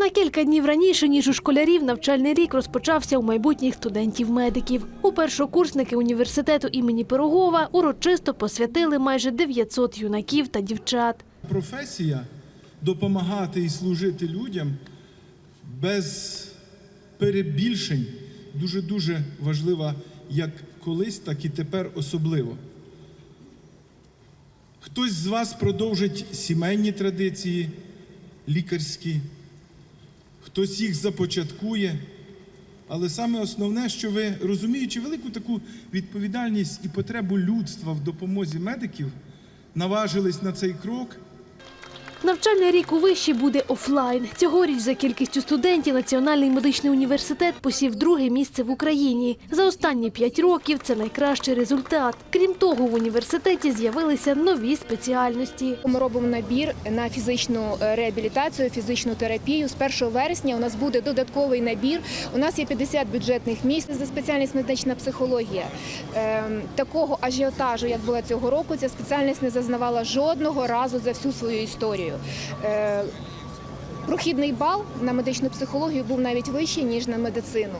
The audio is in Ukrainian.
На кілька днів раніше, ніж у школярів, навчальний рік розпочався у майбутніх студентів-медиків. У першокурсники університету імені Пирогова урочисто посвятили майже 900 юнаків та дівчат. Професія допомагати і служити людям без перебільшень дуже-дуже важлива як колись, так і тепер особливо. Хтось з вас продовжить сімейні традиції лікарські, хтось їх започаткує. Але саме основне, що ви, розуміючи велику таку відповідальність і потребу людства в допомозі медиків, наважились на цей крок. Навчальний рік у виші буде офлайн. Цьогоріч за кількістю студентів Національний медичний університет посів друге місце в Україні. За останні п'ять років це найкращий результат. Крім того, в університеті з'явилися нові спеціальності. Ми робимо набір на фізичну е, реабілітацію, фізичну терапію. З 1 вересня у нас буде додатковий набір. У нас є 50 бюджетних місць за спеціальність медична психологія. Ем, Такого ажіотажу, як була цього року, ця спеціальність не зазнавала жодного разу за всю свою історію. Е, Прохідний бал на медичну психологію був навіть вищий ніж на медицину.